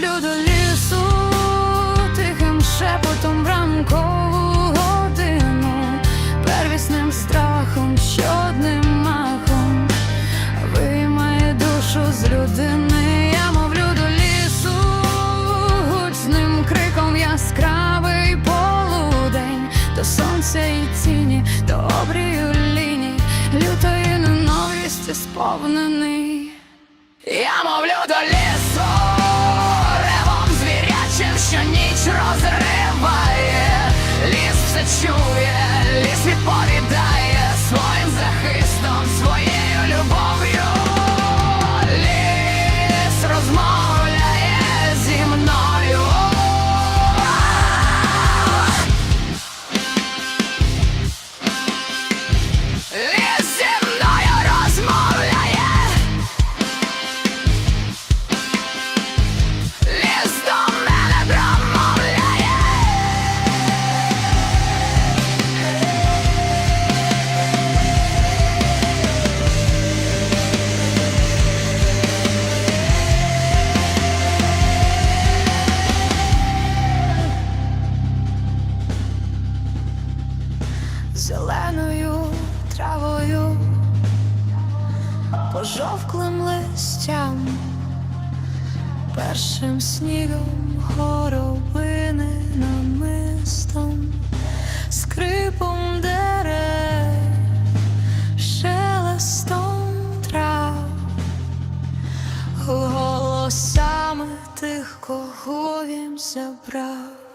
до лісу, тихим шепотом ранкову годину, первісним страхом, щодним махом. Виймає душу з людини, я мовлю до лісу, гучним криком яскравий полудень, до сонця і тіні, до обрію ліній, лютої ненависті сповнений. Я мовлю до лісу, ніч розриває, Зеленою травою, пожовклим листям першим снігом горобини намистом, скрипом дерев, шелестом трав, голосами тих, кого він забрав.